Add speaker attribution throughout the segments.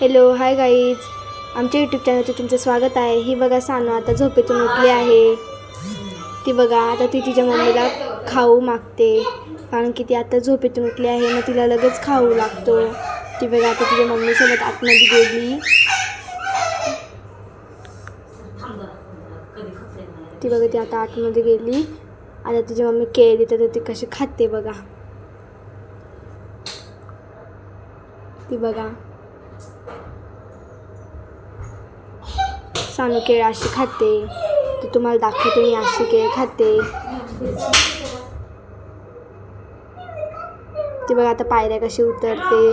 Speaker 1: Hello hi guys आमच्या YouTube चॅनलचं तुमचं स्वागत आहे. ही बघा सानू आता झोपेतून उठली आहे. ती बघा आता ती तिच्या मम्मीला खाऊ मागते. कारण की ती आता झोपेतून उठली आहे मग तिला लगेच खाऊ लागतो. ती बघा आता तिच्या मम्मीसोबत आतमध्ये गेली. ती बघा ती आता आतमध्ये गेली. आता तिची मम्मी केळ देते तर ती कशी खाते बघा. ती बघा. सानू केळ अशी खाते. ती तुम्हाला दाखवते मी अशी केळ खाते. ती बघा आता पायऱ्या कशी उतरते.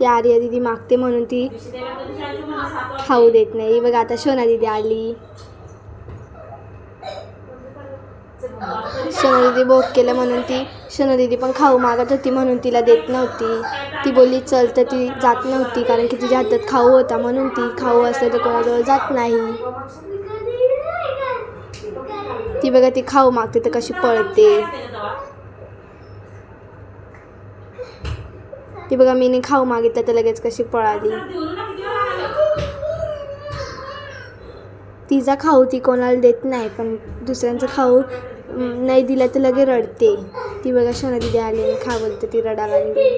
Speaker 1: ती आर्या दिदी मागते म्हणून ती खाऊ देत नाही. बघा आता शोना दिदी आली. शोना भोग केलं म्हणून ती शोना पण खाऊ मागत होती म्हणून तिला देत नव्हती. ती बोलली चल तर ती जात नव्हती कारण की तिच्या हातात खाऊ होता म्हणून ती खाऊ असलं तर कोणाजवळ जात नाही. ती बघा ती खाऊ मागते तर कशी पळते. ती बघा मीने खाऊ मागितलं तर लगेच कशी पळाली. तिचा खाऊ ती कोणाला देत नाही पण दुसऱ्यांचं खाऊ नाही दिला तर लगे रडते. ती बघा शोना दिदी आली आणि खा बोलते ती रडायला लागली.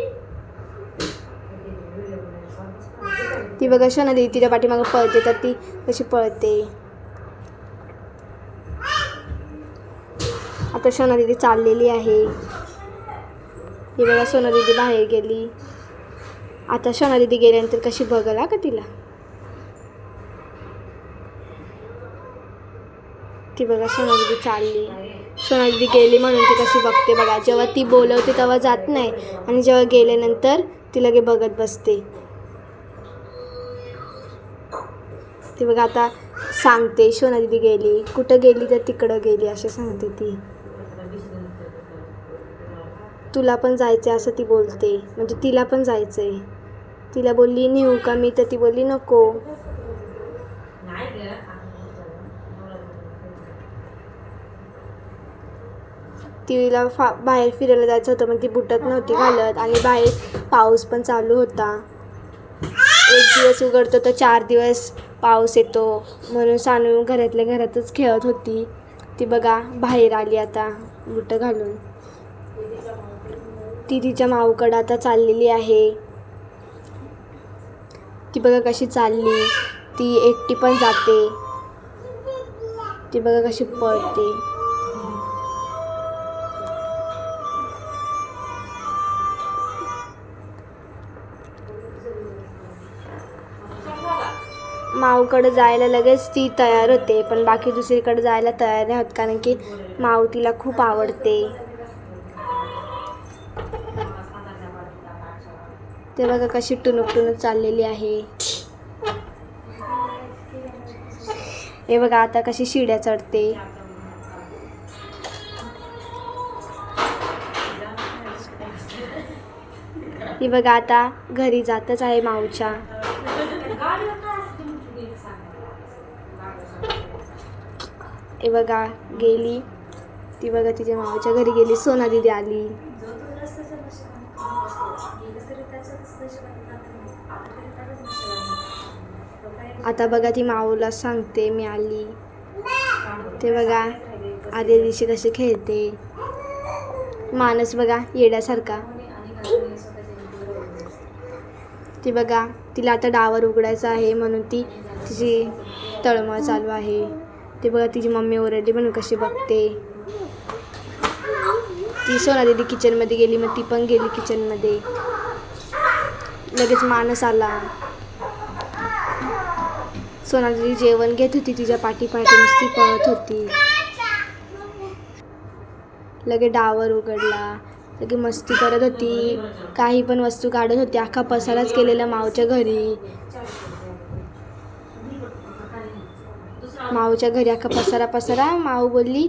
Speaker 1: ती बघा शोना दिदी तिच्या पाठीमागं पळते तर ती कशी पळते. आता शोना दिदी चाललेली आहे. ती बघा सोना दिदी बाहेर गेली. आता शोना दिदी गेल्यानंतर कशी बघल का तिला? ती बघा सोना दिदी चालली. सोना दिदी गेली म्हणून ती कशी बघते बघा. जेव्हा ती बोलवते तेव्हा जात नाही. आणि जेव्हा गेल्यानंतर ती लगे बघत बसते. ती बघा आता सांगते सोना दिदी गेली. कुठं गेली तर तिकडं गेली असे सांगते ती. तुला पण जायचं आहे असं ती बोलते. म्हणजे तिला पण जायचं आहे तिला बोलली नेऊ का? मी तर ती बोलली नको. तिला फा बाहेर फिरायला जायचं होतं पण ती बुटत नव्हती घालत आणि बाहेर पाऊस पण चालू होता. एक दिवस उघडतो तर चार दिवस पाऊस येतो म्हणून सानू घरातल्या घरातच खेळत होती. ती बघा बाहेर आली आता बुटं घालून. ती तिच्या माऊकडं आता चाललेली आहे. ती बघा कशी चालली. ती एकटी पण जाते. ती बघा कशी पळते. मावकडं जायला लगेच ती तयार होते पण बाकी दुसरीकडे जायला तयार नाही होत कारण की माऊ तिला खूप आवडते. ते बघा कशी टुनुक टुनुक चाललेली आहे. हे बघा आता कशी शिड्या चढते. ही बघा आता घरी जातच आहे माऊच्या. हे बघा गेली. ती बघा तिच्या मावाच्या घरी गेली. सोना दिदी आली. आता बघा ती माऊला सांगते मी आली. ते बघा आधी दिवशी कसे खेळते. माणूस बघा येड्यासारखा. ती बघा तिला आता डावर उघडायचा आहे म्हणून ती तिची तळमळ चालू आहे. ते बघा तिची मम्मी ओरडली म्हणून कशी बघते. ती सोना दिदी किचनमध्ये गेली मग ती पण गेली किचनमध्ये लगेच माणूस आला. सोना दिदी जेवण घेत होती तिच्या पाठी पाठी नुसती पळत होती. लगे डावर उघडला. लगे मस्ती करत होती. काही पण वस्तू काढत होती. अख्खा पसाराच केलेला मावच्या घरी. माऊच्या घरी अख्खा पसारा पसारा माऊ बोलली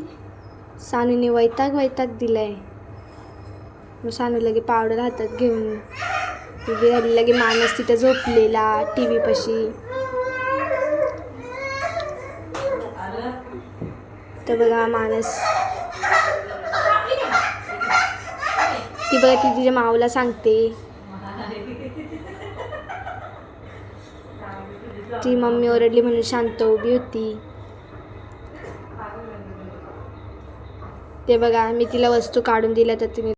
Speaker 1: सानूने वैताग वैताग दिलाय. मग सानू लगे पावडर हातात घेऊन उभी राहिली लगे माणूस तिथं झोपलेला टी व्ही पशी. तर बघा माणूस ती बघा ती तिच्या माऊला सांगते. ती मम्मी ओरडली म्हणून शांत उभी होती. ते बघा मी तिला वस्तू काढून दिल्या तर तुम्ही